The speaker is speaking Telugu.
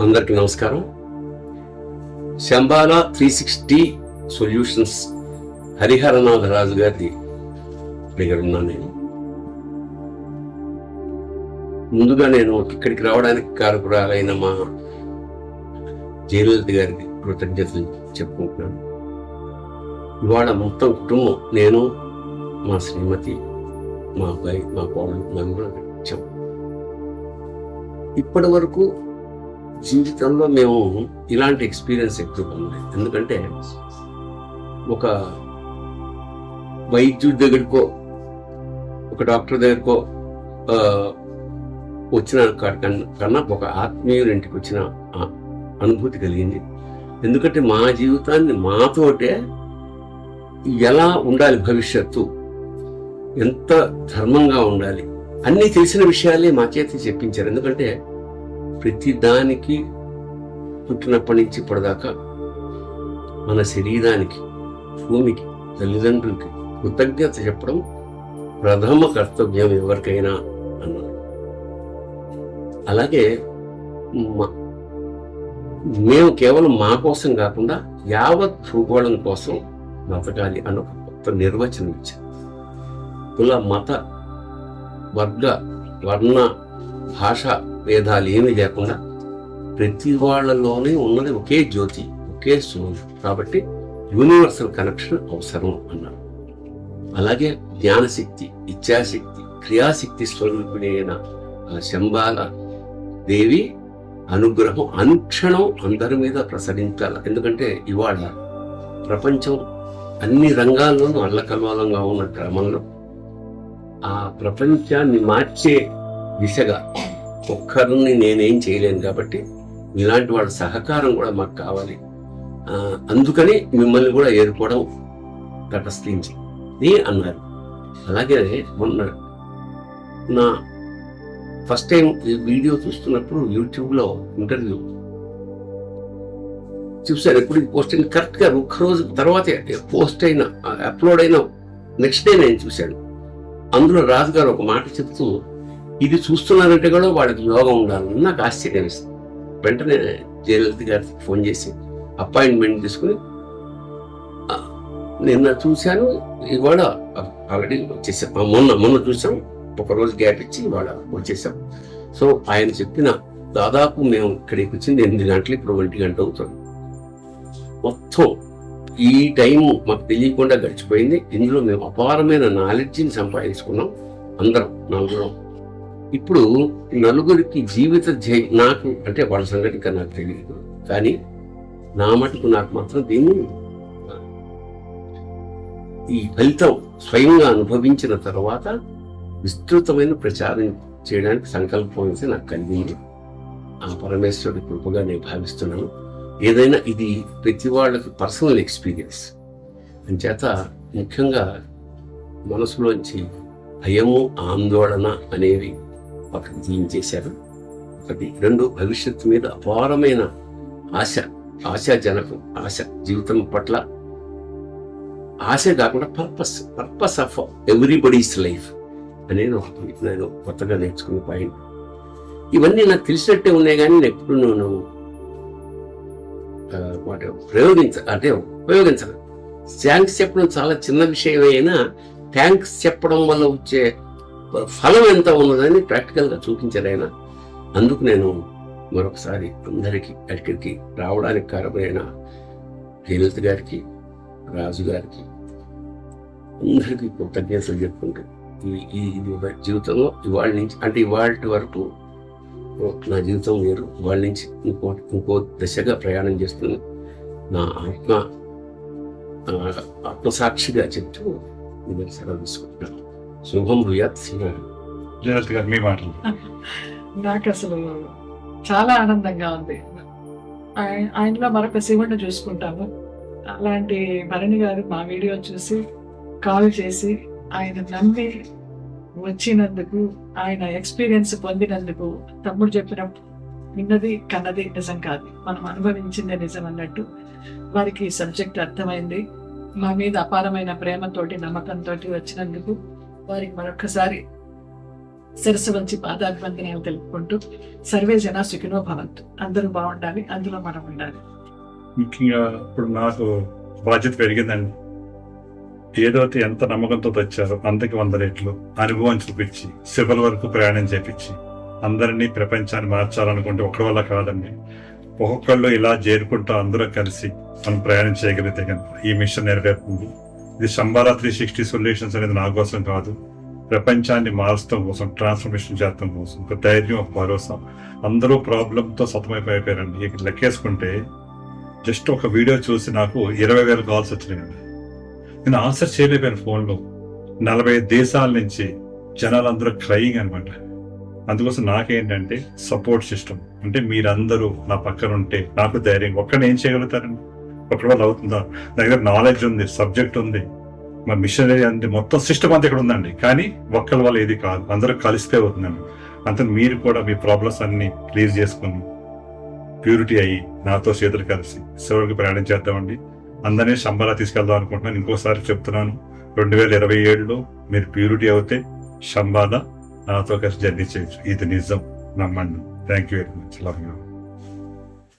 అందరికీ నమస్కారం. Shambhala three sixty solutions Hariharanatha Raju గారి దగ్గర ఉన్నాను నేను. ముందుగా నేను ఇక్కడికి రావడానికి కారకురాలైన మా జయలలిత గారికి కృతజ్ఞతలు చెప్పుకుంటున్నాను. ఇవాళ మొత్తం కుటుంబం నేను మా శ్రీమతి మా అబ్బాయి మా కోడలు మేము కూడా వచ్చాం ఇప్పటి వరకు జీవితంలో మేము ఇలాంటి ఎక్స్పీరియన్స్ ఎక్కువ పొందలేదు. ఎందుకంటే ఒక వైద్యుడి దగ్గరికో ఒక డాక్టర్ దగ్గరకో వచ్చిన కన్నా ఒక ఆత్మీయుల ఇంటికి వచ్చిన అనుభూతి కలిగింది. ఎందుకంటే మా జీవితాన్ని మాతోటే ఎలా ఉండాలి భవిష్యత్తు ఎంత ధర్మంగా ఉండాలి అన్నీ తెలిసిన విషయాలే మా చేతి చెప్పించారు. ఎందుకంటే ప్రతి దానికి పుట్టినప్పటి నుంచి ఇప్పటిదాకా మన శరీరానికి భూమికి తల్లిదండ్రులకి కృతజ్ఞత చెప్పడం ప్రథమ కర్తవ్యం ఎవరికైనా అన్నారు. అలాగే మేము కేవలం మా కోసం కాకుండా యావత్ భూగోళం కోసం బ్రతకాలి అన్న కొత్త నిర్వచనం ఇచ్చారు. కుల మత వర్గ వర్ణ భాష భేదాలు ఏమీ లేకుండా ప్రతి వాళ్ళలోనే ఉన్నది ఒకే జ్యోతి ఒకే సోల్ కాబట్టి యూనివర్సల్ కనెక్షన్ అవసరం అన్నారు అలాగే జ్ఞానశక్తి ఇచ్ఛాశక్తి క్రియాశక్తి స్వరూపిణి అయిన ఆ శంబాల దేవి అనుగ్రహం అనుక్షణం అందరి మీద ప్రసరించాలి. ఎందుకంటే ఇవాళ ప్రపంచం అన్ని రంగాల్లోనూ అల్లకల్లోలంగా ఉన్న క్రమంలో ఆ ప్రపంచాన్ని మార్చే దిశగా ఒక్కరిని నేనేం చేయలేను కాబట్టి ఇలాంటి వాళ్ళ సహకారం కూడా మాకు కావాలి. అందుకని మిమ్మల్ని కూడా ఏర్పడం తటస్థించింది అన్నారు. అలాగే మొన్న నా ఫస్ట్ టైం వీడియో చూస్తున్నప్పుడు యూట్యూబ్లో ఇంటర్వ్యూ చూశాను ఎప్పుడు పోస్ట్ అయింది కరెక్ట్గా ఒక్క రోజు తర్వాతే పోస్ట్ అయిన అప్లోడ్ అయిన నెక్స్ట్ డే నేను చూశాను. అందులో రాజు గారు ఒక మాట చెప్తూ ఇది చూస్తున్నారంటే కూడా వాళ్ళకి యోగం ఉండాలని నాకు ఆశ్చర్యం వెంటనే జయలలిత గారికి ఫోన్ చేసి అపాయింట్మెంట్ తీసుకుని నిన్న చూశాను ఇవాళ ఆల్రెడీ వచ్చేసాం. మొన్న మొన్న చూసాం ఒక రోజు గ్యాప్ ఇచ్చి ఇవాళ వచ్చేసాం. సో ఆయన చెప్పిన దాదాపు మేము ఇక్కడికి వచ్చింది ఎనిమిది గంటలు ఇప్పుడు ఒంటి గంట అవుతుంది. మొత్తం ఈ టైం మాకు తెలియకుండా గడిచిపోయింది. ఇందులో మేము అపారమైన నాలెడ్జిని సంపాదించుకున్నాం. అందరం నలుగురం. ఇప్పుడు నలుగురికి జీవిత జై నాకు అంటే వాళ్ళ సంగతి నాకు తెలియదు కానీ నా మటుకు నాకు మాత్రం దీన్ని ఈ ఫలితం స్వయంగా అనుభవించిన తర్వాత విస్తృతమైన ప్రచారం చేయడానికి సంకల్పం అయితే నాకు కలిగింది. ఆ పరమేశ్వరుడి కృపగా నేను భావిస్తున్నాను. ఏదైనా ఇది ప్రతి వాళ్ళకి పర్సనల్ ఎక్స్పీరియన్స్ అంచేత ముఖ్యంగా మనసులోంచి భయము ఆందోళన అనేవి పక్కకు చేశారు ఒకటి రెండు భవిష్యత్తు మీద అపారమైన ఆశ ఆశాజనకం ఆశ జీవితం పట్ల ఆశ కాకుండా purpose purpose of everybody's life అనేది ఒకటి నేను కొత్తగా నేర్చుకున్న పాయింట్ ఇవన్నీ నాకు తెలిసినట్టే ఉన్నాయి కానీ నేను ఎప్పుడు నేను వాటి ప్రయోగించ అంటే ఉపయోగించను. థ్యాంక్స్ చెప్పడం చాలా చిన్న విషయం అయినా థ్యాంక్స్ చెప్పడం వల్ల వచ్చే ఫలం ఎంత ఉన్నదని ప్రాక్టికల్గా చూపించారు ఆయన. అందుకు నేను మరొకసారి అందరికీ అక్కడికి రావడానికి కారణమైన హేలత్ గారికి రాజు గారికి అందరికీ కృతజ్ఞతలు చెప్పుకుంటూ ఈ- ఇది జీవితంలో ఇవాళ నుంచి అంటే ఇవాళ వరకు నా జీవితం వేరు. వాళ్ళ నుంచి ఇంకో ఇంకో దశగా ప్రయాణం చేస్తుంది నా ఆత్మ ఆత్మసాక్షిగా చెప్తూ నేను సెలవు తీసుకుంటున్నాను. శుభం భూయాత్ గారు మీ మాటలు. నాకు అసలు చాలా ఆనందంగా ఉంది. ఆయ- ఆయనలో మరొక శివుడిని చూసుకుంటాము. అలాంటి భరణి గారు మా వీడియో చూసి కాల్ చేసి ఆయన నమ్మి వచ్చినందుకు ఆయన ఎక్స్పీరియన్స్ పొందినందుకు తమ్ముడు చెప్పిన విన్నది కన్నది నిజం కాదు. మనం అనుభవించిందే నిజం అన్నట్టు వారికి సబ్జెక్ట్ అర్థమైంది. మా మీద అపారమైన ప్రేమతోటి నమ్మకంతో వచ్చినందుకు వారికి మరొకసారి శిరస్సు వంచి పాదాభివందనాలు తెలుపుకుంటూ సర్వే జన సుఖినో భవంతు. అందరూ బాగుండాలి అందులో మనం ఉండాలి. ముఖ్యంగా ఇప్పుడు నాకు బాధ్యత పెరిగిందండి. ఏదైతే ఎంత నమ్మకంతో తెచ్చారో అంతకి వంద రెట్లు అనుభవం చూపించి సివిల్ వరకు ప్రయాణం చేపించి అందరినీ ప్రపంచాన్ని మార్చాలనుకుంటే ఒకరి వల్ల కాదండి. ఒక్కొక్కళ్ళు ఇలా చేరుకుంటూ అందరూ కలిసి మనం ప్రయాణం చేయగలిగితే కనుక ఈ మిషన్ నెరవేరుతుంది. ఇది శంబారా త్రీ సిక్స్టీ సొల్యూషన్స్ అనేది నా కోసం కాదు. ప్రపంచాన్ని మార్చడం కోసం ట్రాన్స్ఫర్మేషన్ చేయడం కోసం ఒక ధైర్యం ఒక భరోసా. అందరూ ప్రాబ్లంతో సతమైపోయిపోయారండి ఇక లెక్కేసుకుంటే జస్ట్ ఒక వీడియో చూసి నాకు ఇరవై వేల కాల్స్ వచ్చినాయండి. నేను ఆన్సర్ చేయలేకపోయాను ఫోన్లో. నలభై దేశాల నుంచి జనాలందరూ క్రయింగ్ అనమాట అందుకోసం నాకేంటంటే సపోర్ట్ సిస్టమ్. అంటే మీరందరూ నా పక్కన ఉంటే నాకు ధైర్యం. ఒక్కడిని ఏం చేయగలుగుతారండి? ఒకరి అవుతుందా నా దగ్గర నాలెడ్జ్ ఉంది సబ్జెక్ట్ ఉంది. మా మిషనరీ అంది మొత్తం సిస్టమ్ అంతా ఇక్కడ ఉందండి. కానీ ఒక్కరి వల్ల ఏది కాదు. అందరూ కలిస్తే అవుతుందండి. అంత మీరు కూడా మీ ప్రాబ్లమ్స్ అన్ని క్లియర్ చేసుకుని ప్యూరిటీ అయ్యి నాతో చేతులు కలిసి శివుడికి ప్రయాణం చేద్దామండి. అందరినీ శంబలా తీసుకెళ్దాం అనుకుంటున్నాను. ఇంకోసారి చెప్తున్నాను. రెండు వేల ఇరవై ఏడులో మీరు ప్యూరిటీ అవుతే శంబాల నాతో కలిసి జర్నీ చేయొచ్చు. ఇది నిజం. నమ్మండి. Thank you very much love you